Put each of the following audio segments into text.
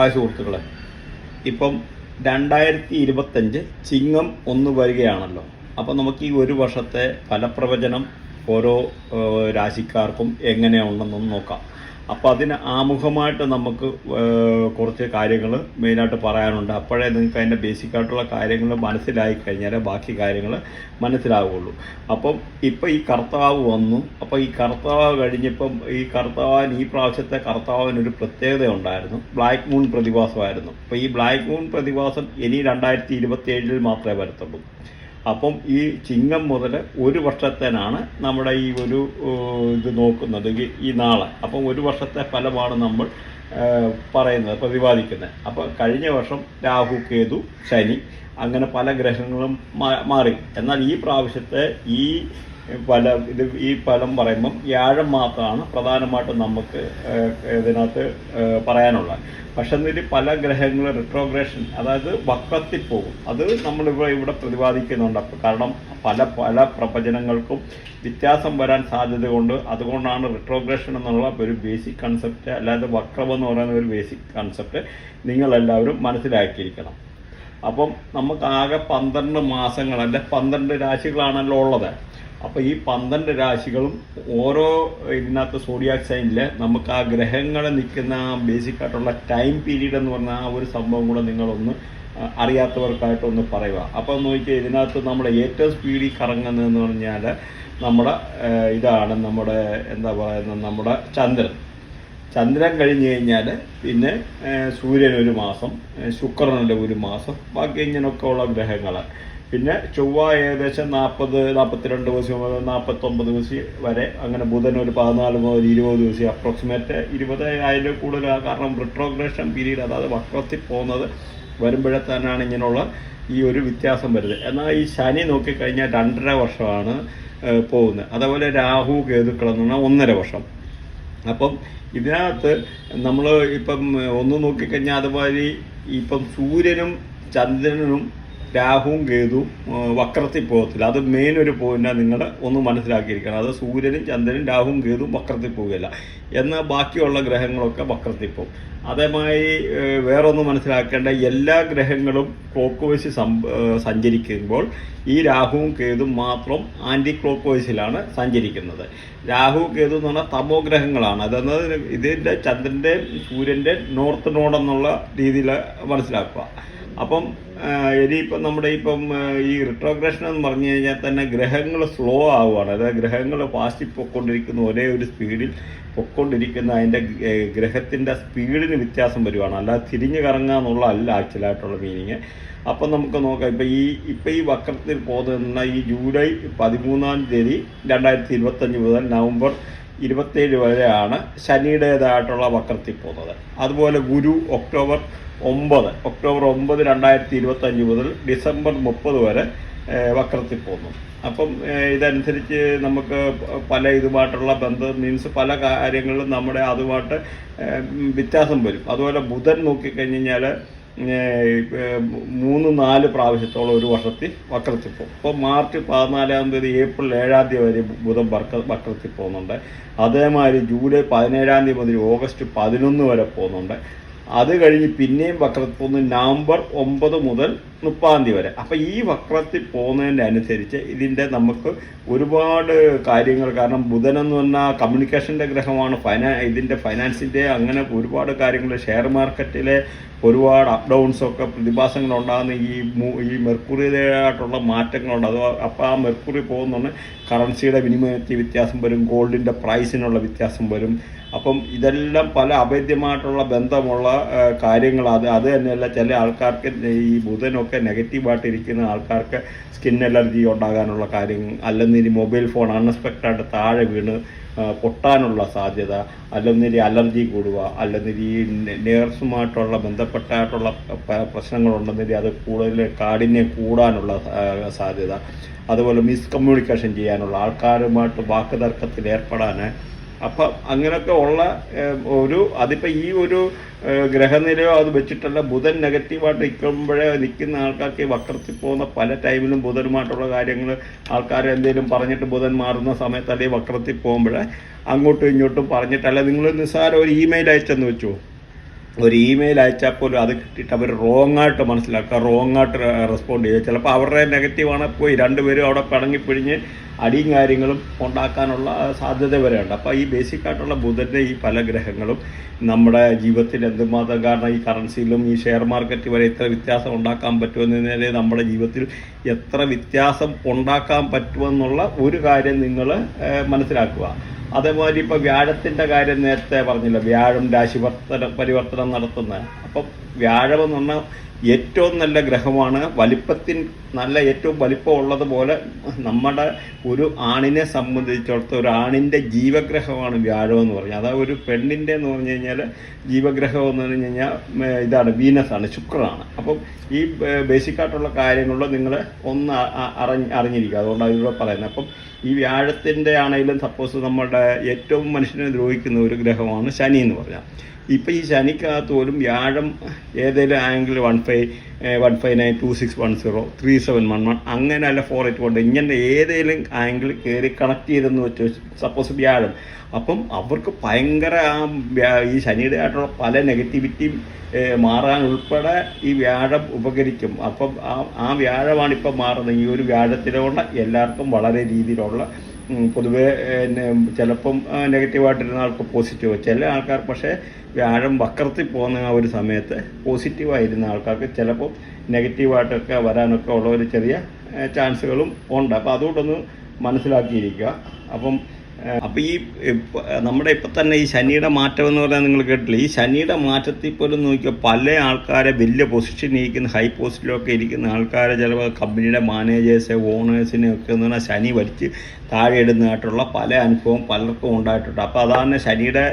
Hi സുഹൃത്തുക്കളെ. ഇപ്പം രണ്ടായിരത്തി ഇരുപത്തഞ്ച് ചിങ്ങം ഒന്ന് വരികയാണല്ലോ. അപ്പം നമുക്ക് ഈ ഒരു വർഷത്തെ ഫലപ്രവചനം ഓരോ രാശിക്കാർക്കും എങ്ങനെയുണ്ടെന്നൊന്ന് നോക്കാം. അപ്പോൾ അതിന് ആമുഖമായിട്ട് നമുക്ക് കുറച്ച് കാര്യങ്ങൾ മെയിനായിട്ട് പറയാനുണ്ട്. അപ്പോഴേ നിങ്ങൾക്ക് അതിന്റെ ബേസിക് ആയിട്ടുള്ള കാര്യങ്ങൾ മനസ്സിലായി കഴിഞ്ഞാൽ ബാക്കി കാര്യങ്ങൾ മനസ്സിലാവുകയുള്ളൂ അപ്പം ഇപ്പം ഈ കർത്താവ് വന്നു. അപ്പോൾ ഈ കർത്താവ് കഴിഞ്ഞപ്പം ഈ കർത്താവിന് ഈ പ്രാവശ്യത്തെ കർത്താവിന് ഒരു പ്രത്യേകത ഉണ്ടായിരുന്നു. ബ്ലാക്ക് മൂൺ പ്രതിഭാസമായിരുന്നു അപ്പോൾ ഈ ബ്ലാക്ക് മൂൺ പ്രതിഭാസം ഇനി രണ്ടായിരത്തി ഇരുപത്തി മാത്രമേ വരത്തുള്ളൂ. അപ്പം ഈ ചിങ്ങം മുതൽ ഒരു വർഷത്തേനാണ് നമ്മുടെ ഈ ഒരു ഇത് നോക്കുന്നത് ഈ- നാളെ. അപ്പം ഒരു വർഷത്തെ ഫലമാണ് നമ്മൾ പറയുന്നത് പ്രതിപാദിക്കുന്നത്. അപ്പം കഴിഞ്ഞ വർഷം രാഹു കേതു ശനി അങ്ങനെ പല ഗ്രഹങ്ങളും മാറി. എന്നാൽ ഈ പ്രാവശ്യത്തെ ഈ ഫല ഇത് ഈ ഫലം പറയുമ്പം വ്യാഴം മാത്രമാണ് പ്രധാനമായിട്ടും നമുക്ക് ഇതിനകത്ത് പറയാനുള്ളത്. പക്ഷെ എന്നിട്ട് പല ഗ്രഹങ്ങളും റിട്രോഗ്രേഷൻ അതായത് വക്രത്തിൽ പോകും. അത് നമ്മളിവിടെ ഇവിടെ പ്രതിപാദിക്കുന്നുണ്ട്. കാരണം പല പല പ്രവചനങ്ങൾക്കും വ്യത്യാസം വരാൻ സാധ്യത കൊണ്ട് അതുകൊണ്ടാണ് റിട്രോഗ്രേഷൻ എന്നുള്ള ഒരു ബേസിക് കൺസെപ്റ്റ് അല്ലാതെ വക്രം എന്ന് പറയുന്ന ഒരു ബേസിക് കൺസെപ്റ്റ് നിങ്ങളെല്ലാവരും മനസ്സിലാക്കിയിരിക്കണം. അപ്പം നമുക്ക് ആകെ പന്ത്രണ്ട് മാസങ്ങൾ അല്ലെ പന്ത്രണ്ട് രാശികളാണല്ലോ ഉള്ളത്. അപ്പോൾ ഈ പന്ത്രണ്ട് രാശികളും ഓരോ ഇതിനകത്ത് സോഡിയാക് സൈനിൽ നമുക്ക് ആ ഗ്രഹങ്ങളെ നിൽക്കുന്ന ബേസിക് ആയിട്ടുള്ള ടൈം പീരീഡ് എന്ന് പറഞ്ഞ ആ ഒരു സംഭവം കൂടെ നിങ്ങളൊന്ന് അറിയാത്തവർക്കായിട്ടൊന്ന് പറയുക. അപ്പോൾ നോക്കിയാൽ ഇതിനകത്ത് നമ്മുടെ ഏറ്റവും സ്പീഡിൽ കറങ്ങുന്നതെന്ന് പറഞ്ഞാൽ നമ്മുടെ ഇതാണ് നമ്മുടെ എന്താ പറയുന്നത് നമ്മുടെ ചന്ദ്രൻ. ചന്ദ്രൻ കഴിഞ്ഞ് കഴിഞ്ഞാൽ പിന്നെ സൂര്യൻ ഒരു മാസം ശുക്രനുടെ ഒരു മാസം ബാക്കി ഇങ്ങനെയൊക്കെ ഉള്ള ഗ്രഹങ്ങൾ പിന്നെ ചൊവ്വ ഏകദേശം നാൽപ്പത് നാൽപ്പത്തിരണ്ട് ദിവസം മുതൽ നാൽപ്പത്തൊമ്പത് ദിവസം വരെ അങ്ങനെ ബുധൻ ഒരു പതിനാല് മുതൽ ഇരുപത് ദിവസം അപ്രോക്സിമേറ്റ് ഇരുപത് അതിൽ കൂടുതൽ കാരണം റിട്രോഗ്രേഷൻ പീരീഡ് അതായത് വക്രത്തിൽ പോകുന്നത് വരുമ്പോഴേ തന്നെയാണ് ഇങ്ങനെയുള്ള ഈ ഒരു വ്യത്യാസം വരുന്നത്. എന്നാൽ ഈ ശനി നോക്കിക്കഴിഞ്ഞാൽ രണ്ടര വർഷമാണ് പോകുന്നത്. അതേപോലെ രാഹു കേതുക്കളെന്ന് പറഞ്ഞാൽ ഒന്നര വർഷം. അപ്പം ഇതിനകത്ത് നമ്മൾ ഇപ്പം ഒന്ന് നോക്കിക്കഴിഞ്ഞാൽ അതുമാതിരി ഇപ്പം സൂര്യനും ചന്ദ്രനും രാഹുവും കേതുവും വക്രത്തിൽ പോകത്തില്ല. അത് മെയിൻ ഒരു നിങ്ങൾ ഒന്ന് മനസ്സിലാക്കിയിരിക്കണം. അത് സൂര്യനും ചന്ദ്രനും രാഹുവും കേതുവും വക്രത്തിൽ പോവുകയില്ല. എന്നാൽ ബാക്കിയുള്ള ഗ്രഹങ്ങളൊക്കെ വക്രത്തിൽ പോകും. അതേമായി വേറൊന്ന് മനസ്സിലാക്കേണ്ട എല്ലാ ഗ്രഹങ്ങളും ക്ലോക്ക് വൈസ് സഞ്ചരിക്കുമ്പോൾ ഈ രാഹുവും കേതും മാത്രം ആന്റി ക്ലോക്ക് വൈസിലാണ് സഞ്ചരിക്കുന്നത്. രാഹു കേതു എന്ന് പറഞ്ഞാൽ തമോ ഗ്രഹങ്ങളാണ്. അതെന്നത് ഇതിന്റെ ചന്ദ്രന്റെ സൂര്യന്റെ നോർത്ത് നോഡെന്നുള്ള രീതിയിൽ മനസ്സിലാക്കുക. അപ്പം ഇനി ഇനിയിപ്പം നമ്മുടെ ഇപ്പം ഈ റിട്രോഗ്രേഷൻ എന്ന് പറഞ്ഞു കഴിഞ്ഞാൽ തന്നെ ഗ്രഹങ്ങൾ സ്ലോ ആവുകയാണ്. അതായത് ഗ്രഹങ്ങൾ ഫാസ്റ്റിൽ പൊയ്ക്കൊണ്ടിരിക്കുന്ന ഒരേ ഒരു സ്പീഡിൽ പൊയ്ക്കൊണ്ടിരിക്കുന്ന അതിന്റെ ഗ്രഹത്തിന്റെ സ്പീഡിന് വ്യത്യാസം വരുവാണ്. അല്ലാതെ തിരിഞ്ഞു കറങ്ങുക എന്നുള്ള അല്ല ആക്ച്വലായിട്ടുള്ള മീനിങ് അപ്പം നമുക്ക് നോക്കാം. ഇപ്പം ഈ ഇപ്പം ഈ വക്രത്തിൽ പോകുന്ന ഈ ജൂലൈ പതിമൂന്നാം തീയതി രണ്ടായിരത്തി ഇരുപത്തഞ്ച് മുതൽ നവംബർ ഇരുപത്തേഴ് വരെയാണ് ശനിയുടേതായിട്ടുള്ള വക്രത്തിൽ പോകുന്നത്. അതുപോലെ ഗുരു ഒക്ടോബർ ഒമ്പത് ഒക്ടോബർ ഒമ്പത് രണ്ടായിരത്തി ഇരുപത്തഞ്ച് മുതൽ ഡിസംബർ മുപ്പത് വരെ വക്രത്തിൽ പോകുന്നു. അപ്പം ഇതനുസരിച്ച് നമുക്ക് പല ഇതുമായിട്ടുള്ള ബന്ധം മീൻസ് പല കാര്യങ്ങളിലും നമ്മുടെ അതുമായിട്ട് വ്യത്യാസം വരും. അതുപോലെ ബുധൻ നോക്കിക്കഴിഞ്ഞ് കഴിഞ്ഞാൽ മൂന്ന് നാല് പ്രാവശ്യത്തോളം ഒരു വർഷത്തിൽ വക്രത്തിൽ പോകും. ഇപ്പോൾ മാർച്ച് പതിനാലാം തീയതി ഏപ്രിൽ ഏഴാം തീയതി വരെ ബുധൻ വക്ര വക്രത്തിൽ പോകുന്നുണ്ട്. അതേമാതിരി ജൂലൈ പതിനേഴാം തീയതി മുതൽ ഓഗസ്റ്റ് പതിനൊന്ന് വരെ പോകുന്നുണ്ട്. അത് കഴിഞ്ഞ് പിന്നെയും വക്രത്തിൽ നിന്ന് നവംബർ ഒമ്പത് മുതൽ മുപ്പതാം തീയതി വരെ. അപ്പം ഈ വക്രത്തിൽ പോകുന്നതിന്റെ അനുസരിച്ച് ഇതിന്റെ നമുക്ക് ഒരുപാട് കാര്യങ്ങൾ കാരണം ബുധൻ എന്ന് പറഞ്ഞാൽ കമ്മ്യൂണിക്കേഷന്റെ ഗ്രഹമാണ് ഫൈനാ ഇതിന്റെ ഫൈനാൻസിന്റെ അങ്ങനെ ഒരുപാട് കാര്യങ്ങൾ ഷെയർ മാർക്കറ്റിലെ ഒരുപാട് അപ് ഡൗൺസൊക്കെ പ്രതിഭാസങ്ങൾ ഉണ്ടാകുന്ന ഈ ഈ മെർക്കുറിയുടേതായിട്ടുള്ള മാറ്റങ്ങളുണ്ട്. അത് അപ്പോൾ ആ മെർക്കുറി പോകുന്നുണ്ട് കറൻസിയുടെ വിനിമയത്തിൽ വ്യത്യാസം വരും ഗോൾഡിന്റെ പ്രൈസിനുള്ള വ്യത്യാസം വരും. അപ്പം ഇതെല്ലാം പല അഭേദ്യമായിട്ടുള്ള ബന്ധമുള്ള കാര്യങ്ങളാണ്. അത് അത് തന്നെയല്ല ചില ആൾക്കാർക്ക് ഈ ബുധനൊക്കെ നെഗറ്റീവായിട്ട് ഇരിക്കുന്ന ആൾക്കാർക്ക് സ്കിൻ അലർജി ഉണ്ടാകാനുള്ള കാര്യം അല്ലെങ്കിൽ മൊബൈൽ ഫോൺ അൺഎക്സ്പെക്റ്റഡ് താഴെ വീണ് പൊട്ടാനുള്ള സാധ്യത അല്ലെന്നിരി അലർജി കൂടുക അല്ലെന്നിരി നേഴ്സുമായിട്ടുള്ള ബന്ധപ്പെട്ടായിട്ടുള്ള പ്രശ്നങ്ങളുണ്ടെന്നിരി അത് കൂടുതൽ കാഠിന്യം കൂടാനുള്ള സാധ്യത. അതുപോലെ മിസ്കമ്മ്യൂണിക്കേഷൻ ചെയ്യാനുള്ള ആൾക്കാരുമായിട്ട് വാക്കുതർക്കത്തിൽ ഏർപ്പെടാൻ അപ്പം അങ്ങനെയൊക്കെ ഉള്ള ഒരു അതിപ്പോൾ ഈ ഒരു ഗ്രഹനിലയോ അത് വെച്ചിട്ടല്ല ബുധൻ നെഗറ്റീവായിട്ട് നിൽക്കുമ്പോഴേ നിൽക്കുന്ന ആൾക്കാർക്ക് വക്രത്തിൽ പോകുന്ന പല ടൈമിലും ബുധനുമായിട്ടുള്ള കാര്യങ്ങൾ ആൾക്കാർ എന്തെങ്കിലും പറഞ്ഞിട്ട് ബുധൻ മാറുന്ന സമയത്ത് അല്ലെങ്കിൽ വക്രത്തിൽ പോകുമ്പോഴേ അങ്ങോട്ടും ഇങ്ങോട്ടും പറഞ്ഞിട്ടല്ല നിങ്ങൾ നിസ്സാരം ഒരു ഇമെയിൽ അയച്ചെന്ന് വെച്ചു? ഒരു ഇമെയിൽ അയച്ചാൽ പോലും അത് കിട്ടിയിട്ട് അവർ റോങ് ആയിട്ട് മനസ്സിലാക്കുക റോങ് ആയിട്ട് റെസ്പോണ്ട് ചെയ്യുക. ചിലപ്പോൾ അവരുടെ നെഗറ്റീവാണ് പോയി രണ്ടുപേരും അവിടെ പിണങ്ങിപ്പിഴിഞ്ഞ് അടിയും കാര്യങ്ങളും ഉണ്ടാക്കാനുള്ള സാധ്യത വരെയുണ്ട്. അപ്പോൾ ഈ ബേസിക് ആയിട്ടുള്ള ബുധന്റെ ഈ പല ഗ്രഹങ്ങളും നമ്മുടെ ജീവിതത്തിൽ എന്തുമാത്രം കാരണം ഈ കറൻസിയിലും ഈ ഷെയർ മാർക്കറ്റ് വരെ എത്ര വ്യത്യാസം ഉണ്ടാക്കാൻ പറ്റുമെന്നതിനെ നമ്മുടെ ജീവിതത്തിൽ എത്ര വ്യത്യാസം ഉണ്ടാക്കാൻ പറ്റുമെന്നുള്ള ഒരു കാര്യം നിങ്ങൾ മനസ്സിലാക്കുക. അതേമാതിരി ഇപ്പോൾ വ്യാഴത്തിന്റെ കാര്യം നേരത്തെ പറഞ്ഞില്ല? വ്യാഴം രാശി പരിവർത്തനം നടത്തുന്ന അപ്പം വ്യാഴം എന്ന് പറഞ്ഞാൽ ഏറ്റവും നല്ല ഗ്രഹമാണ്. വലിപ്പത്തിൻ നല്ല ഏറ്റവും വലിപ്പം ഉള്ളതുപോലെ നമ്മുടെ ഒരു ആണിനെ സംബന്ധിച്ചിടത്തോളം ഒരു ആണിന്റെ ജീവഗ്രഹമാണ് വ്യാഴം എന്ന് പറഞ്ഞാൽ അതായത് ഒരു പെണ്ണിന്റെ എന്ന് പറഞ്ഞു കഴിഞ്ഞാൽ ജീവഗ്രഹം എന്ന് പറഞ്ഞു കഴിഞ്ഞാൽ ഇതാണ് വീനസാണ് ശുക്രനാണ്. അപ്പം ഈ ബേസിക്കായിട്ടുള്ള കാര്യങ്ങളിൽ നിങ്ങൾ ഒന്ന് അറിഞ്ഞ് അറിഞ്ഞിരിക്കുക. അതുകൊണ്ടാണ് ഇതിലൂടെ പറയുന്നത്. അപ്പം ഈ വ്യാഴത്തിന്റെ ആണെങ്കിലും സപ്പോസ് നമ്മുടെ ഏറ്റവും മനുഷ്യനെ ദ്രോഹിക്കുന്ന ഒരു ഗ്രഹമാണ് ശനി എന്ന് പറഞ്ഞാൽ. ഇപ്പം ഈ ശനിക്കകത്ത് പോലും വ്യാഴം ഏതെങ്കിലും angle one five one five nine two six one zero three seven one one അങ്ങനെ അല്ല ഫോർ എയ്റ്റ് കൊണ്ട് ഇങ്ങനെ ഏതെങ്കിലും ആംഗിൾ കയറി കണക്ട് ചെയ്തെന്ന് വെച്ച് സപ്പോസ് വ്യാഴം. അപ്പം അവർക്ക് ഭയങ്കര ഈ ശനിയുടെ ആയിട്ടുള്ള പല നെഗറ്റിവിറ്റി മാറാൻ ഉൾപ്പെടെ ഈ വ്യാഴം ഉപകരിക്കും. അപ്പം ആ ആ വ്യാഴമാണ് ഇപ്പം മാറുന്നത്. ഈ ഒരു വ്യാഴത്തിലുള്ള എല്ലാവർക്കും വളരെ രീതിയിലുള്ള പൊതുവേ ചിലപ്പം നെഗറ്റീവായിട്ടിരുന്ന ആൾക്ക് പോസിറ്റീവ് ചില ആൾക്കാർ പക്ഷേ വ്യാഴം വക്രത്തിൽ പോകുന്ന ആ ഒരു സമയത്ത് പോസിറ്റീവായിരുന്ന ആൾക്കാർക്ക് ചിലപ്പോൾ നെഗറ്റീവായിട്ടൊക്കെ വരാനൊക്കെ ഉള്ള ഒരു ചെറിയ ചാൻസുകളും ഉണ്ട്. അപ്പോൾ അതുകൊണ്ടൊന്ന് മനസ്സിലാക്കിയിരിക്കുക. അപ്പം അപ്പോൾ ഈ നമ്മുടെ ഇപ്പം തന്നെ ഈ ശനിയുടെ മാറ്റം എന്ന് പറഞ്ഞാൽ നിങ്ങൾ കേട്ടില്ല ഈ ശനിയുടെ മാറ്റത്തിൽ പോലും നോക്കിയാൽ പല ആൾക്കാരെ വലിയ പൊസിഷനിൽ ഇരിക്കുന്ന ഹൈ പോസ്റ്റിലൊക്കെ ഇരിക്കുന്ന ആൾക്കാരെ ചിലപ്പോൾ കമ്പനിയുടെ മാനേജേഴ്സ് ഓണേഴ്സിനെ ഒക്കെ എന്ന് പറഞ്ഞാൽ ശനി വലിച്ച് താഴെ ഇടുന്നതായിട്ടുള്ള പല അനുഭവം പലർക്കും ഉണ്ടായിട്ടുണ്ട്. അപ്പോൾ അതാണ് ശനിയുടെ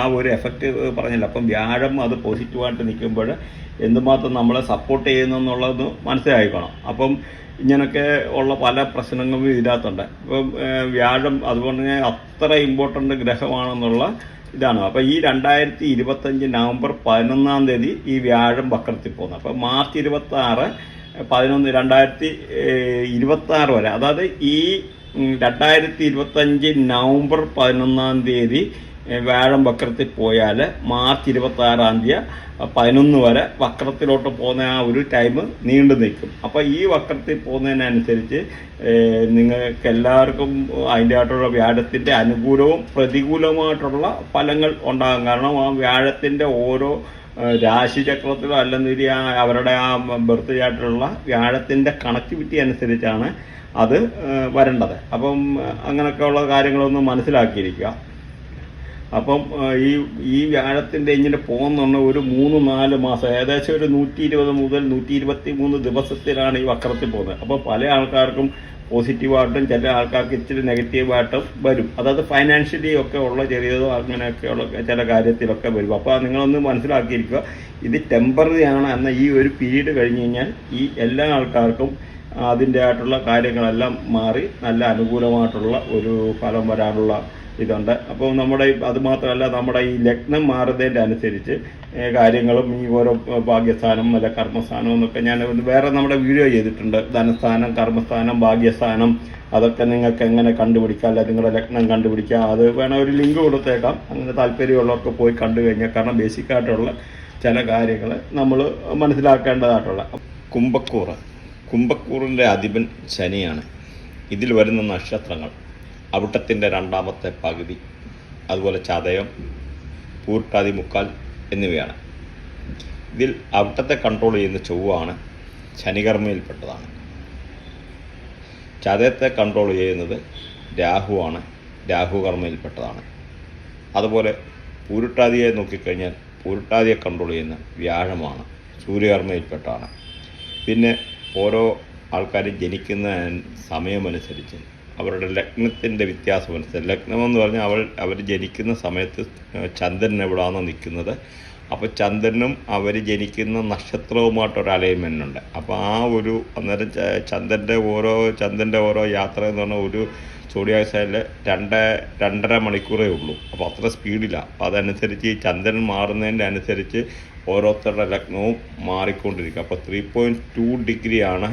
ആ ഒരു എഫക്റ്റ് പറഞ്ഞില്ല. അപ്പം വ്യാഴം അത് പോസിറ്റീവായിട്ട് നിൽക്കുമ്പോൾ എന്തുമാത്രം നമ്മളെ സപ്പോർട്ട് ചെയ്യുന്നു എന്നുള്ളത് മനസ്സിലായിക്കോണം. അപ്പം ഇങ്ങനൊക്കെ ഉള്ള പല പ്രശ്നങ്ങളും ഇതിനകത്തുണ്ട്. ഇപ്പം വ്യാഴം അതുപോലെ തന്നെ അത്ര ഇമ്പോർട്ടന്റ് ഗ്രഹമാണെന്നുള്ള ഇതാണ്. അപ്പോൾ ഈ രണ്ടായിരത്തി ഇരുപത്തഞ്ച് നവംബർ പതിനൊന്നാം തീയതി ഈ വ്യാഴം വക്രത്തിൽ പോകുന്നത് അപ്പോൾ മാർച്ച് ഇരുപത്തി ആറ് പതിനൊന്ന് രണ്ടായിരത്തി ഇരുപത്തി ആറ് വരെ. അതായത് ഈ രണ്ടായിരത്തി ഇരുപത്തഞ്ച് നവംബർ പതിനൊന്നാം തീയതി വ്യാഴം വക്രത്തിൽ പോയാൽ മാർച്ച് ഇരുപത്തി ആറാം തീയതി പതിനൊന്ന് വരെ വക്രത്തിലോട്ട് പോകുന്ന ആ ഒരു ടൈം നീണ്ടു നിൽക്കും. അപ്പോൾ ഈ വക്രത്തിൽ പോകുന്നതിനനുസരിച്ച് നിങ്ങൾക്ക് എല്ലാവർക്കും അതിന്റെ ആയിട്ടുള്ള വ്യാഴത്തിന്റെ അനുകൂലവും പ്രതികൂലവുമായിട്ടുള്ള ഫലങ്ങൾ ഉണ്ടാകും. കാരണം ആ വ്യാഴത്തിന്റെ ഓരോ രാശിചക്രത്തിലോ അല്ലെന്നിരി ആ അവരുടെ ആ ബർത്ത് ചാർട്ടിലുള്ള വ്യാഴത്തിന്റെ കണക്ടിവിറ്റി അനുസരിച്ചാണ് അത് വരേണ്ടത്. അപ്പം അങ്ങനെയൊക്കെയുള്ള കാര്യങ്ങളൊന്ന് മനസ്സിലാക്കിയിരിക്കുക. അപ്പം ഈ ഈ വ്യാഴത്തിന്റെ ഇങ്ങനെ പോകുന്നുണ്ട് ഒരു മൂന്ന് നാല് മാസം ഏകദേശം ഒരു നൂറ്റി ഇരുപത് മുതൽ നൂറ്റി ഇരുപത്തി മൂന്ന് ദിവസത്തിലാണ് ഈ വക്രത്തിൽ പോകുന്നത്. അപ്പോൾ പല ആൾക്കാർക്കും പോസിറ്റീവായിട്ടും ചില ആൾക്കാർക്ക് ഇച്ചിരി നെഗറ്റീവായിട്ടും വരും. അതായത് ഫൈനാൻഷ്യലി ഒക്കെ ഉള്ള ചെറിയതോ അങ്ങനെയൊക്കെയുള്ള ചില കാര്യത്തിലൊക്കെ വരും. അപ്പോൾ നിങ്ങളൊന്ന് മനസ്സിലാക്കിയിരിക്കുക ഇത് ടെമ്പററി ആണ് എന്ന ഈ ഒരു പീരീഡ് കഴിഞ്ഞ് കഴിഞ്ഞാൽ ഈ എല്ലാ ആൾക്കാർക്കും അതിന്റെ ആയിട്ടുള്ള കാര്യങ്ങളെല്ലാം മാറി നല്ല അനുകൂലമായിട്ടുള്ള ഒരു ഫലം വരാനുള്ള ഇതുണ്ട്. അപ്പോൾ നമ്മുടെ അത് മാത്രമല്ല നമ്മുടെ ഈ ലഗ്നം മാറുന്നതിന്റെ അനുസരിച്ച് കാര്യങ്ങളും ഈ ഓരോ ഭാഗ്യസ്ഥാനം അല്ല കർമ്മസ്ഥാനം എന്നൊക്കെ ഞാൻ വേറെ നമ്മുടെ വീഡിയോ ചെയ്തിട്ടുണ്ട്. ധനസ്ഥാനം കർമ്മസ്ഥാനം ഭാഗ്യസ്ഥാനം അതൊക്കെ നിങ്ങൾക്ക് എങ്ങനെ കണ്ടുപിടിക്കാം അല്ല നിങ്ങളുടെ ലഗ്നം കണ്ടുപിടിക്കാം അത് വേണം ഒരു ലിങ്ക് കൊടുത്തേക്കാം. അങ്ങനെ താല്പര്യമുള്ളവർക്ക് പോയി കണ്ടു കഴിഞ്ഞാൽ കാരണം ബേസിക്കായിട്ടുള്ള ചില കാര്യങ്ങൾ നമ്മൾ മനസ്സിലാക്കേണ്ടതായിട്ടുള്ള. കുംഭക്കൂറ്. കുംഭക്കൂറിന്റെ അധിപൻ ശനിയാണ്. ഇതിൽ വരുന്ന നക്ഷത്രങ്ങൾ. അവിട്ടത്തിന്റെ രണ്ടാമത്തെ പകുതി അതുപോലെ ചതയം പൂർട്ടാതി മുക്കാൽ എന്നിവയാണ്. ഇതിൽ അവിട്ടത്തെ കൺട്രോൾ ചെയ്യുന്ന ചൊവ്വാണ് ശനികർമ്മയിൽപ്പെട്ടതാണ്. ചതയത്തെ കൺട്രോൾ ചെയ്യുന്നത് രാഹുവാണ് രാഹുകർമ്മയിൽപ്പെട്ടതാണ്. അതുപോലെ പൂരുട്ടാതിയെ നോക്കിക്കഴിഞ്ഞാൽ പൂരുട്ടാതിയെ കൺട്രോൾ ചെയ്യുന്ന വ്യാഴമാണ് സൂര്യകർമ്മയിൽപ്പെട്ടാണ്. പിന്നെ ഓരോ ആൾക്കാർ ജനിക്കുന്ന സമയമനുസരിച്ച് അവരുടെ ലഗ്നത്തിന്റെ വ്യത്യാസം മനസ്സിലായി ലഗ്നമെന്ന് പറഞ്ഞാൽ അവൾ അവർ ജനിക്കുന്ന സമയത്ത് ചന്ദ്രൻ എവിടെയാണോ നിൽക്കുന്നത്. അപ്പോൾ ചന്ദ്രനും അവർ ജനിക്കുന്ന നക്ഷത്രവുമായിട്ടൊരു അലൈൻമെന്റ് ഉണ്ട്. അപ്പോൾ ആ ഒരു അന്നേരം ചന്ദ്രന്റെ ഓരോ ചന്ദ്രന്റെ ഓരോ യാത്ര എന്ന് പറഞ്ഞാൽ ഒരു സൈഡിൽ രണ്ട് രണ്ടര മണിക്കൂറേ ഉള്ളൂ. അപ്പോൾ അത്ര സ്പീഡിലാണ് അപ്പോൾ അതനുസരിച്ച് ഈ ചന്ദ്രൻ മാറുന്നതിന്റെ അനുസരിച്ച് ഓരോരുത്തരുടെ ലഗ്നവും മാറിക്കൊണ്ടിരിക്കും. അപ്പോൾ ത്രീ പോയിന്റ് ടു ഡിഗ്രിയാണ്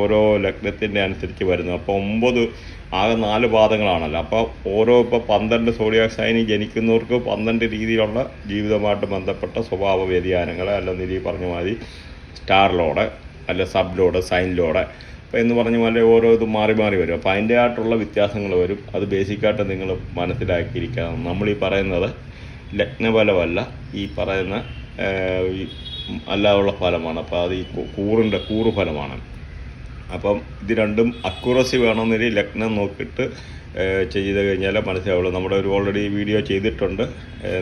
ഓരോ ലഗ്നത്തിന്റെ അനുസരിച്ച് വരുന്നത് അപ്പോൾ ഒമ്പത് ആകെ നാല് പാദങ്ങളാണല്ലോ. അപ്പോൾ ഓരോ ഇപ്പോൾ പന്ത്രണ്ട് സോഡിയാക് സൈനി ജനിക്കുന്നവർക്ക് പന്ത്രണ്ട് രീതിയിലുള്ള ജീവിതമായിട്ട് ബന്ധപ്പെട്ട സ്വഭാവ വ്യതിയാനങ്ങൾ അല്ലെന്നിരി പറഞ്ഞ മാതിരി സ്റ്റാർ ലോഡ് അല്ല സബ് ലോഡ് സൈൻ ലോഡ് അപ്പോൾ എന്ന് പറഞ്ഞ പോലെ ഓരോ ഇത് മാറി മാറി വരും. അപ്പോൾ അതിന്റെ ആയിട്ടുള്ള വ്യത്യാസങ്ങൾ വരും. അത് ബേസിക്കായിട്ട് നിങ്ങൾ മനസ്സിലാക്കിയിരിക്കണം. നമ്മൾ ഈ പറയുന്നത് ലഗ്നഫലമല്ല ഈ പറയുന്ന അല്ലാതുള്ള ഫലമാണ്. അപ്പോൾ അത് ഈ കൂറിന്റെ കൂറ് ഫലമാണ്. അപ്പം ഇത് രണ്ടും അക്യുറസി വേണമെന്നൊരു ലഗ്നം നോക്കിയിട്ട് ചെയ്ത് കഴിഞ്ഞാൽ മനസ്സിലാവുള്ളൂ. നമ്മുടെ ഒരു ഓൾറെഡി വീഡിയോ ചെയ്തിട്ടുണ്ട്.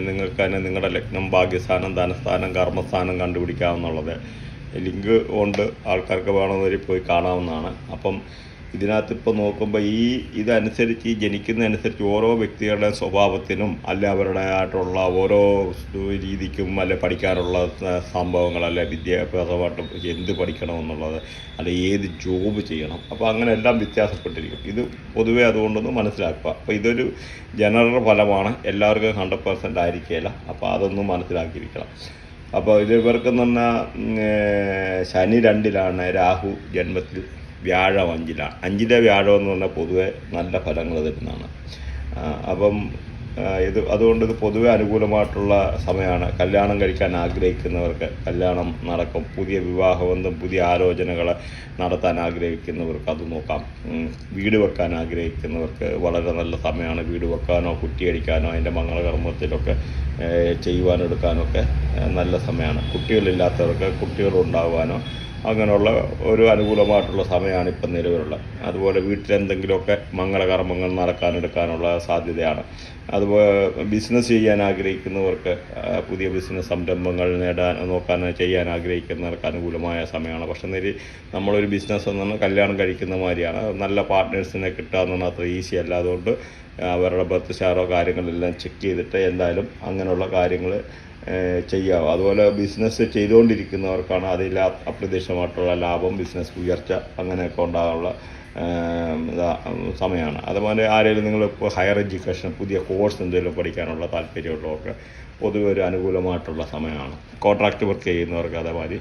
നിങ്ങൾക്ക് തന്നെ നിങ്ങളുടെ ലഗ്നം ഭാഗ്യസ്ഥാനം ധനസ്ഥാനം കർമ്മസ്ഥാനം കണ്ടുപിടിക്കാവുന്നുള്ളത് ലിങ്ക് കൊണ്ട് ആൾക്കാർക്ക് വേണമെന്നൊരു പോയി കാണാവുന്നതാണ്. അപ്പം ഇതിനകത്ത് ഇപ്പോൾ നോക്കുമ്പോൾ ഈ ഇതനുസരിച്ച് ഈ ജനിക്കുന്നതനുസരിച്ച് ഓരോ വ്യക്തികളുടെ സ്വഭാവത്തിനും അല്ലെ അവരുടെ ആയിട്ടുള്ള ഓരോ രീതിക്കും അല്ലെ പഠിക്കാനുള്ള സംഭവങ്ങൾ അല്ലെ വിദ്യാഭ്യാസമായിട്ട് എന്ത് പഠിക്കണമെന്നുള്ളത് അല്ലെ ഏത് ജോബ് ചെയ്യണം. അപ്പോൾ അങ്ങനെ എല്ലാം വ്യത്യാസപ്പെട്ടിരിക്കും. ഇത് പൊതുവേ അതുകൊണ്ടൊന്ന് മനസ്സിലാക്കുക. അപ്പോൾ ഇതൊരു ജനറൽ ഫലമാണ്. എല്ലാവർക്കും ഹൺഡ്രഡ് പെർസെന്റ് ആയിരിക്കില്ല അപ്പോൾ അതൊന്നും മനസ്സിലാക്കിയിരിക്കണം. അപ്പോൾ ഇത് ഇവർക്കെന്ന് പറഞ്ഞാൽ ശനി രണ്ടിലാണ് രാഹു ജന്മത്തിൽ. വ്യാഴം അഞ്ചിലാണ് അഞ്ചിലെ വ്യാഴം എന്ന് പറഞ്ഞാൽ പൊതുവെ നല്ല ഫലങ്ങൾ തരുന്നതാണ്. അപ്പം ഇത് അതുകൊണ്ട് ഇത് പൊതുവെ അനുകൂലമായിട്ടുള്ള സമയമാണ്. കല്യാണം കഴിക്കാൻ ആഗ്രഹിക്കുന്നവർക്ക് കല്യാണം നടക്കും. പുതിയ വിവാഹബന്ധം പുതിയ ആലോചനകൾ നടത്താൻ ആഗ്രഹിക്കുന്നവർക്ക് അത് നോക്കാം. വീട് വെക്കാൻ ആഗ്രഹിക്കുന്നവർക്ക് വളരെ നല്ല സമയമാണ്. വീട് വെക്കാനോ കുറ്റിയടിക്കാനോ അതിന്റെ മംഗളകർമ്മത്തിലൊക്കെ ഏഹ്, ചെയ്യുവാനോ എടുക്കാനോ ഒക്കെ നല്ല സമയമാണ്. കുട്ടികളില്ലാത്തവർക്ക് കുട്ടികൾ ഉണ്ടാകുവാനോ അങ്ങനെയുള്ള ഒരു അനുകൂലമായിട്ടുള്ള സമയമാണ് ഇപ്പം നിലവിലുള്ളത്. അതുപോലെ വീട്ടിലെന്തെങ്കിലുമൊക്കെ മംഗളകർമ്മങ്ങൾ നടക്കാനെടുക്കാനുള്ള സാധ്യതയാണ്. അതുപോലെ ബിസിനസ് ചെയ്യാൻ ആഗ്രഹിക്കുന്നവർക്ക് പുതിയ ബിസിനസ് സംരംഭങ്ങൾ നേടാൻ നോക്കാൻ ചെയ്യാൻ ആഗ്രഹിക്കുന്നവർക്ക് അനുകൂലമായ സമയമാണ്. പക്ഷെ നേരി നമ്മളൊരു ബിസിനസ് പറഞ്ഞാൽ കല്യാണം കഴിക്കുന്ന മാതിരിയാണ്. നല്ല പാർട്ട്നേഴ്സിനെ കിട്ടുക എന്ന് പറഞ്ഞാൽ അത്ര ഈസി അല്ല. അതുകൊണ്ട് അവരുടെ ബർത്ത് ഷാറോ കാര്യങ്ങളെല്ലാം ചെക്ക് ചെയ്തിട്ട് എന്തായാലും അങ്ങനെയുള്ള കാര്യങ്ങൾ ചെയ്യാവും അതുപോലെ ബിസിനസ് ചെയ്തുകൊണ്ടിരിക്കുന്നവർക്കാണ് അതിൽ അപ്രതീക്ഷിതമായിട്ടുള്ള ലാഭം ബിസിനസ് ഉയർച്ച അങ്ങനെയൊക്കെ ഉണ്ടാകാനുള്ള സമയമാണ്. അതുപോലെ ആരെങ്കിലും നിങ്ങൾ ഇപ്പോൾ ഹയർ എഡ്യൂക്കേഷൻ പുതിയ കോഴ്സ് എന്തെങ്കിലും പഠിക്കാനുള്ള താല്പര്യമുള്ളവർക്ക് പൊതുവെ ഒരു അനുകൂലമായിട്ടുള്ള സമയമാണ്. കോൺട്രാക്റ്റ് വർക്ക് ചെയ്യുന്നവർക്ക് അതേമാതിരി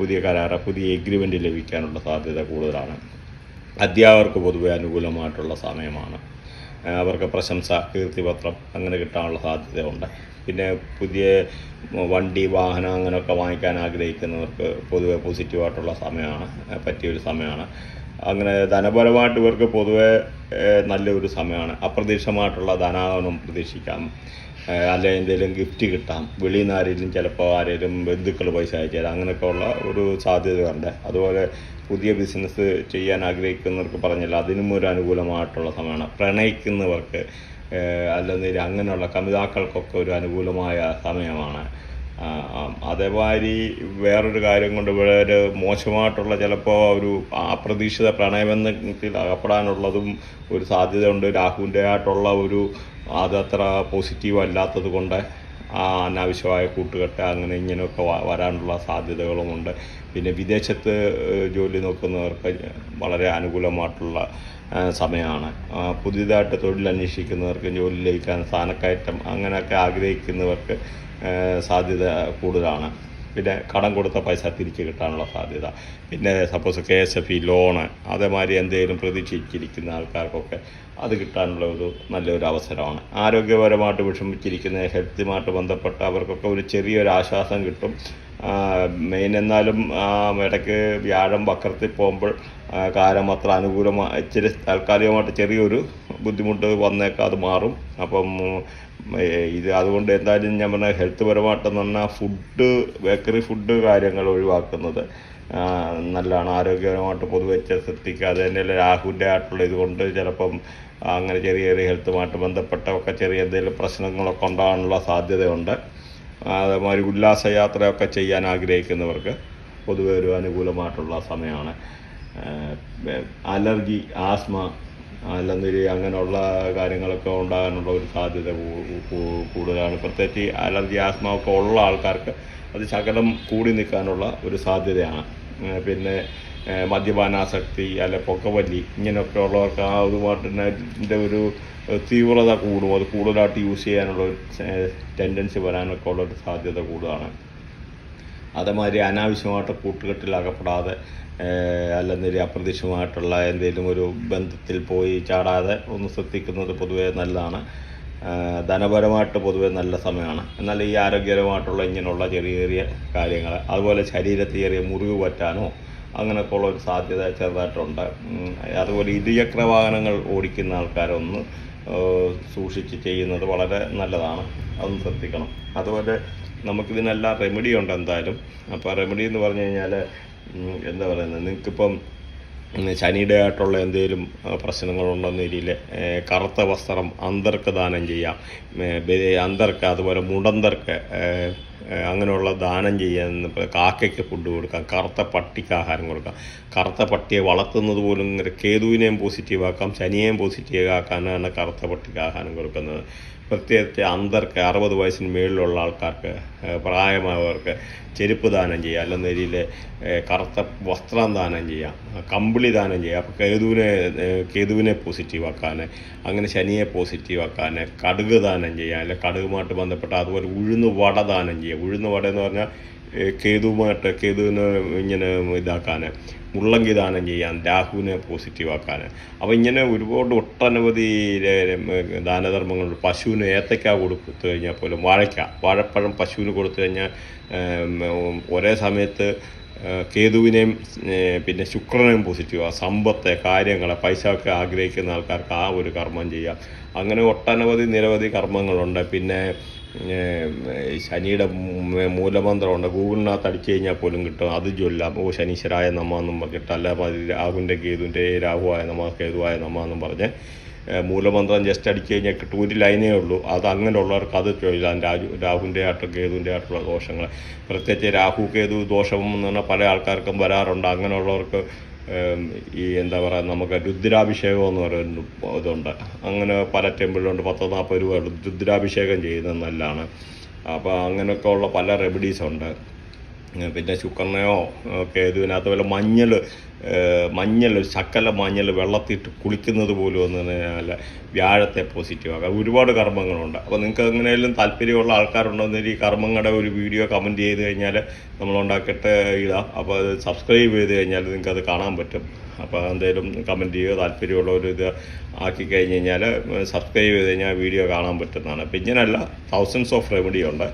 പുതിയ കരാറ് പുതിയ എഗ്രിമെന്റ് ലഭിക്കാനുള്ള സാധ്യത കൂടുതലാണ്. അധ്യാപകർക്ക് പൊതുവെ അനുകൂലമായിട്ടുള്ള സമയമാണ്. അവർക്ക് പ്രശംസ കീർത്തിപത്രം അങ്ങനെ കിട്ടാനുള്ള സാധ്യതയുണ്ട്. പിന്നെ പുതിയ വണ്ടി വാഹനം അങ്ങനെയൊക്കെ വാങ്ങിക്കാൻ ആഗ്രഹിക്കുന്നവർക്ക് പൊതുവെ പോസിറ്റീവായിട്ടുള്ള സമയമാണ് പറ്റിയ പറ്റിയൊരു സമയമാണ്. അങ്ങനെ ധനപരമായിട്ട് ഇവർക്ക് പൊതുവെ നല്ലൊരു സമയമാണ്. അപ്രതീക്ഷിതമായിട്ടുള്ള ധനാഗമനം പ്രതീക്ഷിക്കാം അല്ലെങ്കിൽ എന്തെങ്കിലും ഗിഫ്റ്റ് കിട്ടാം. വെളിയിൽ നിന്ന് ആരെങ്കിലും ചിലപ്പോൾ ആരെങ്കിലും ബന്ധുക്കൾ പൈസ അയച്ചു തരാം അങ്ങനെയൊക്കെ ഉള്ള ഒരു സാധ്യതയുണ്ട്. അതുപോലെ പുതിയ ബിസിനസ് ചെയ്യാൻ ആഗ്രഹിക്കുന്നവർക്ക് പറഞ്ഞില്ല അതിനും ഒരു അനുകൂലമായിട്ടുള്ള സമയമാണ്. പ്രണയിക്കുന്നവർക്ക് അല്ലെന്നില്ല അങ്ങനെയുള്ള കമിതാക്കൾക്കൊക്കെ ഒരു അനുകൂലമായ സമയമാണ്. അതേമാതിരി വേറൊരു കാര്യം കൊണ്ട് വളരെ മോശമായിട്ടുള്ള ചിലപ്പോൾ ഒരു അപ്രതീക്ഷിത പ്രണയബന്ധത്തിൽ അകപ്പെടാനുള്ളതും ഒരു സാധ്യതയുണ്ട്. രാഹുവിന്റെ ആയിട്ടുള്ള ഒരു അതത്ര പോസിറ്റീവ് അല്ലാത്തത് കൊണ്ട് അനാവശ്യമായ കൂട്ടുകെട്ട് അങ്ങനെ ഇങ്ങനെയൊക്കെ വരാനുള്ള സാധ്യതകളുമുണ്ട്. പിന്നെ വിദേശത്ത് ജോലി നോക്കുന്നവർക്ക് വളരെ അനുകൂലമായിട്ടുള്ള സമയമാണ്. പുതിയതായിട്ട് തൊഴിൽ അന്വേഷിക്കുന്നവർക്ക് ജോലി ലഭിക്കാൻ സ്ഥാനക്കയറ്റം അങ്ങനെയൊക്കെ ആഗ്രഹിക്കുന്നവർക്ക് സാധ്യത കൂടുതലാണ്. പിന്നെ കടം കൊടുത്ത പൈസ തിരിച്ചു കിട്ടാനുള്ള സാധ്യത. പിന്നെ suppose K S F E loan അതേമാതിരി എന്തെങ്കിലും പ്രതീക്ഷിച്ചിരിക്കുന്ന ആൾക്കാർക്കൊക്കെ അത് കിട്ടാനുള്ള ഒരു നല്ലൊരു അവസരമാണ്. ആരോഗ്യപരമായിട്ട് വിഷമിച്ചിരിക്കുന്ന ഹെൽത്തുമായിട്ട് ബന്ധപ്പെട്ട അവർക്കൊക്കെ ഒരു ചെറിയൊരു ആശ്വാസം കിട്ടും. മെയിൻ എന്നാലും ഇടയ്ക്ക് വ്യാഴം വക്രത്തിൽ പോകുമ്പോൾ കാലം അത്ര അനുകൂലമായി ഇച്ചിരി താൽക്കാലികമായിട്ട് ചെറിയൊരു ബുദ്ധിമുട്ട് വന്നേക്കാം അത് മാറും. അപ്പം ഇത് അതുകൊണ്ട് എന്തായാലും ഞാൻ പറഞ്ഞ ഹെൽത്ത് പരമായിട്ടെന്ന് പറഞ്ഞാൽ ഫുഡ് ബേക്കറി ഫുഡ് കാര്യങ്ങൾ ഒഴിവാക്കുന്നത് നല്ലതാണ്. ആരോഗ്യപരമായിട്ട് പൊതുവെ ശ്രദ്ധിക്കാതെ തന്നെയല്ല രാഹുവിന്റെ ആയിട്ടുള്ള ഇതുകൊണ്ട് ചിലപ്പം അങ്ങനെ ചെറിയ ചെറിയ ഹെൽത്തുമായിട്ട് ബന്ധപ്പെട്ട ഒക്കെ ചെറിയ എന്തെങ്കിലും പ്രശ്നങ്ങളൊക്കെ ഉണ്ടാകാനുള്ള സാധ്യതയുണ്ട്. അതേമാതിരി ഉല്ലാസയാത്രയൊക്കെ ചെയ്യാൻ ആഗ്രഹിക്കുന്നവർക്ക് പൊതുവെ ഒരു അനുകൂലമായിട്ടുള്ള സമയമാണ്. അലർജി ആസ്മ അല്ലെന്നിരി അങ്ങനെയുള്ള കാര്യങ്ങളൊക്കെ ഉണ്ടാകാനുള്ള ഒരു സാധ്യത കൂടുതലാണ്. പ്രത്യേകിച്ച് അലർജി ആസ്മ ഒക്കെ ഉള്ള ആൾക്കാർക്ക് അത് ശകലം കൂടി നിൽക്കാനുള്ള ഒരു സാധ്യതയാണ്. പിന്നെ മദ്യപാനാസക്തി അല്ലെ പൊക്കവല്ലി ഇങ്ങനെയൊക്കെ ഉള്ളവർക്ക് ആ ഒരു ഇതിന്റെ ഒരു തീവ്രത കൂടും. അത് കൂടുതലായിട്ട് യൂസ് ചെയ്യാനുള്ള ഒരു ടെൻഡൻസി വരാനൊക്കെ ഉള്ള ഒരു സാധ്യത കൂടുതലാണ്. അതേമാതിരി അനാവശ്യമായിട്ട് കൂട്ടുകെട്ടിൽ അകപ്പെടാതെ അല്ലെന്നൊരു അപ്രതീക്ഷിതമായിട്ടുള്ള എന്തെങ്കിലും ഒരു ബന്ധത്തിൽ പോയി ചാടാതെ ഒന്ന് ശ്രദ്ധിക്കുന്നത് പൊതുവേ നല്ലതാണ്. ധനപരമായിട്ട് പൊതുവേ നല്ല സമയമാണ്. എന്നാൽ ഈ ആരോഗ്യപരമായിട്ടുള്ള ഇങ്ങനെയുള്ള ചെറിയ ചെറിയ കാര്യങ്ങൾ അതുപോലെ ശരീരത്തിൽ ചെറിയ മുറിവ് പറ്റാനോ അങ്ങനെയൊക്കെ ഉള്ള ഒരു സാധ്യത ചെറുതായിട്ടുണ്ട്. അതുപോലെ ഇരുചക്ര വാഹനങ്ങൾ ഓടിക്കുന്ന ആൾക്കാരൊന്ന് സൂക്ഷിച്ച് ചെയ്യുന്നത് വളരെ നല്ലതാണ്. അതൊന്ന് ശ്രദ്ധിക്കണം. അതുപോലെ നമുക്കിതിനെല്ലാം റെമഡി ഉണ്ട് എന്തായാലും. അപ്പോൾ റെമഡി എന്ന് പറഞ്ഞു കഴിഞ്ഞാൽ എന്താ പറയുന്നത്? നിങ്ങൾക്കിപ്പം ശനിയുടെ ആയിട്ടുള്ള എന്തെങ്കിലും പ്രശ്നങ്ങളുണ്ടെന്ന രീതിയിൽ കറുത്ത വസ്ത്രം അന്തർക്ക് ദാനം ചെയ്യാം. അന്തർക്ക് അതുപോലെ മുടന്തർക്ക് അങ്ങനെയുള്ള ദാനം ചെയ്യാൻ കാക്കയ്ക്ക് ഫുഡ് കൊടുക്കാം കറുത്ത പട്ടിക്ക് ആഹാരം കൊടുക്കാം. കറുത്ത പട്ടിയെ വളർത്തുന്നത് പോലും കേതുവിനെയും പോസിറ്റീവ് ആക്കാം ശനിയെയും പോസിറ്റീവ് ആക്കാനാണ് കറുത്ത പട്ടിക്ക് ആഹാരം കൊടുക്കുന്നത്. പ്രത്യേകിച്ച് അന്തർക്ക് അറുപത് വയസ്സിന് മേളിലുള്ള ആൾക്കാർക്ക് പ്രായമായവർക്ക് ചെരുപ്പ് ദാനം ചെയ്യുക അല്ലെന്ന രീതിയിൽ കറുത്ത വസ്ത്രം ദാനം ചെയ്യാം. കമ്പിളി ദാനം ചെയ്യുക അപ്പോൾ കേതുവിനെ കേതുവിനെ പോസിറ്റീവ് ആക്കാൻ അങ്ങനെ ശനിയെ പോസിറ്റീവ് ആക്കാൻ കടുക് ദാനം ചെയ്യാം. അല്ലെങ്കിൽ കടുകുമായിട്ട് ബന്ധപ്പെട്ട അതുപോലെ ഉഴുന്ന് വട ദാനം ചെയ്യാം ഉഴുന്ന് വട എന്ന് പറഞ്ഞാൽ കേതുവുമായിട്ട് കേതുവിനെ ഇങ്ങനെ ഇതാക്കാൻ മുള്ളങ്കി ദാനം ചെയ്യാൻ രാഹുവിനെ പോസിറ്റീവ് ആക്കാൻ അപ്പോൾ ഇങ്ങനെ ഒരുപാട് ഒട്ടനവധി ദാനധർമ്മങ്ങൾ പശുവിന് ഏത്തക്ക കൊടുത്തു കഴിഞ്ഞാൽ പോലും വാഴയ്ക്ക വാഴപ്പഴം പശുവിന് കൊടുത്തു കഴിഞ്ഞാൽ ഒരേ സമയത്ത് കേതുവിനെയും പിന്നെ ശുക്രനെയും പോസിറ്റീവ് സമ്പത്തെ കാര്യങ്ങളെ പൈസ ഒക്കെ ആഗ്രഹിക്കുന്ന ആൾക്കാർക്ക് ആ ഒരു കർമ്മം ചെയ്യാം. അങ്ങനെ ഒട്ടനവധി നിരവധി കർമ്മങ്ങളുണ്ട്. പിന്നെ ശനിയുടെ മൂലമന്ത്രമുണ്ട്. ഗൂഗിളിനകത്ത് അടിച്ചു കഴിഞ്ഞാൽ പോലും കിട്ടും. അത് ചൊല്ലാം. ഓ ശനീശ്വരായ നമ്മ എന്നും പറഞ്ഞിട്ട് അല്ല രാഹുവിന്റെ കേതുവിന്റെ രാഹുവായ നമ്മ കേതുവായ നമ്മ എന്നും പറഞ്ഞ് മൂലമന്ത്രം ജസ്റ്റ് അടിച്ചു കഴിഞ്ഞാൽ കിട്ടും. ഒരു ലൈനേ ഉള്ളൂ. അത് അങ്ങനെയുള്ളവർക്ക് അത് ചൊല്ലാം രാജു രാഹുവിന്റെ ആയിട്ടും കേതുവിന്റെ ആയിട്ടുള്ള ദോഷങ്ങൾ. പ്രത്യേകിച്ച് രാഹു കേതു ദോഷം എന്ന് പറഞ്ഞാൽ പല ആൾക്കാർക്കും വരാറുണ്ട്. അങ്ങനെയുള്ളവർക്ക് ഈ എന്താ പറയുക നമുക്ക് രുദ്രാഭിഷേകം എന്ന് പറയുന്ന ഇതുണ്ട്. അങ്ങനെ പല ടെമ്പിളുണ്ട് പത്തോ നാൽപ്പത് രൂപ രുദ്രാഭിഷേകം ചെയ്യുന്നത് നല്ലതാണ് അപ്പോൾ അങ്ങനെയൊക്കെ ഉള്ള പല റെമഡീസ് ഉണ്ട്. പിന്നെ ശുക്രനെയോ ഒക്കെ ഇതിനകത്ത് വല്ല മഞ്ഞൾ മഞ്ഞൾ ശക്കല മഞ്ഞൾ വെള്ളത്തിട്ട് കുളിക്കുന്നത് പോലും എന്ന് പറഞ്ഞാൽ വ്യാഴത്തെ പോസിറ്റീവ് ആകാം ഒരുപാട് കർമ്മങ്ങളുണ്ട്. അപ്പോൾ നിങ്ങൾക്ക് എങ്ങനെയെങ്കിലും താല്പര്യമുള്ള ആൾക്കാരുണ്ടെങ്കിൽ ഈ കർമ്മങ്ങളുടെ ഒരു വീഡിയോ കമന്റ് ചെയ്ത് കഴിഞ്ഞാൽ നമ്മൾ ഉണ്ടാക്കിയിട്ട് ഇടാം അപ്പോൾ അത് സബ്സ്ക്രൈബ് ചെയ്ത് കഴിഞ്ഞാൽ നിങ്ങൾക്ക് അത് കാണാൻ പറ്റും. അപ്പോൾ എന്തെങ്കിലും കമന്റ് ചെയ്യുക ഒരു ഇത് ആക്കി കഴിഞ്ഞ് കഴിഞ്ഞാൽ സബ്സ്ക്രൈബ് ചെയ്ത് കഴിഞ്ഞാൽ വീഡിയോ കാണാൻ പറ്റുന്നതാണ്. അപ്പോൾ ഇങ്ങനെയല്ല തൗസൻഡ്സ് ഓഫ് റെമഡി ഉണ്ട്.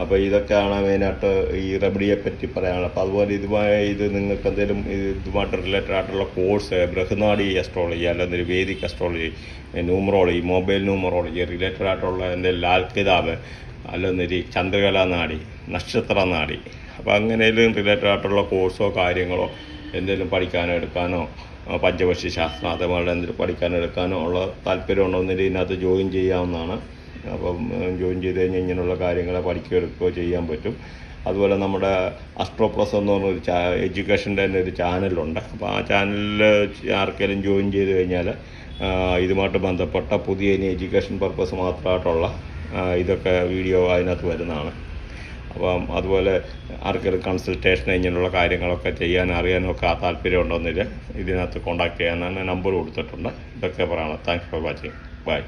അപ്പോൾ ഇതൊക്കെയാണ് മെയിനായിട്ട് ഈ റെമഡിയെ പറ്റി പറയാനുള്ളത്. അപ്പോൾ അതുപോലെ ഇതുമായി ഇത് നിങ്ങൾക്ക് എന്തെങ്കിലും ഇതുമായിട്ട് റിലേറ്റഡ് ആയിട്ടുള്ള കോഴ്സ് ബൃഹനാടി അസ്ട്രോളജി അല്ലെങ്കിൽ Vedic astrology numerology mobile numerology related ആയിട്ടുള്ള എന്തെങ്കിലും ലാൽ കിതാബ് അല്ലെന്നൊരു ചന്ദ്രകല നാടി നക്ഷത്ര നാടി. അപ്പോൾ അങ്ങനെയും റിലേറ്റഡ് ആയിട്ടുള്ള കോഴ്സോ കാര്യങ്ങളോ എന്തെങ്കിലും പഠിക്കാനോ എടുക്കാനോ പഞ്ചവക്ഷി ശാസ്ത്രം അതേപോലെ എന്തെങ്കിലും പഠിക്കാനോ എടുക്കാനോ ഉള്ള താല്പര്യം ഉണ്ടോ ഉണ്ടെങ്കിൽ ഇതിനകത്ത് ജോയിൻ ചെയ്യാവുന്നതാണ്. അപ്പം ജോയിൻ ചെയ്ത് കഴിഞ്ഞാൽ ഇങ്ങനെയുള്ള കാര്യങ്ങളെ പഠിക്കുകയോ ചെയ്യാൻ പറ്റും. അതുപോലെ നമ്മുടെ അസ്ട്രോ പ്ലസ് എന്ന് പറഞ്ഞൊരു ചാ എഡ്യൂക്കേഷന്റെ തന്നെ ഒരു ചാനലുണ്ട്. അപ്പോൾ ആ ചാനലിൽ ആർക്കെങ്കിലും ജോയിൻ ചെയ്ത് കഴിഞ്ഞാൽ ഇതുമായിട്ട് ബന്ധപ്പെട്ട പുതിയ ഇനി എഡ്യൂക്കേഷൻ പർപ്പസ് മാത്രമായിട്ടുള്ള ഇതൊക്കെ വീഡിയോ അതിനകത്ത് വരുന്നതാണ്. അപ്പം അതുപോലെ ആർക്കെങ്കിലും കൺസൾട്ടേഷൻ ഇങ്ങനെയുള്ള കാര്യങ്ങളൊക്കെ ചെയ്യാൻ അറിയാനൊക്കെ ആ താല്പര്യം ഇതിനകത്ത് കോൺടാക്ട് ചെയ്യാനാണ് നമ്പർ കൊടുത്തിട്ടുണ്ട്. ഇതൊക്കെ പറയണം. Thanks for watching. ബൈ.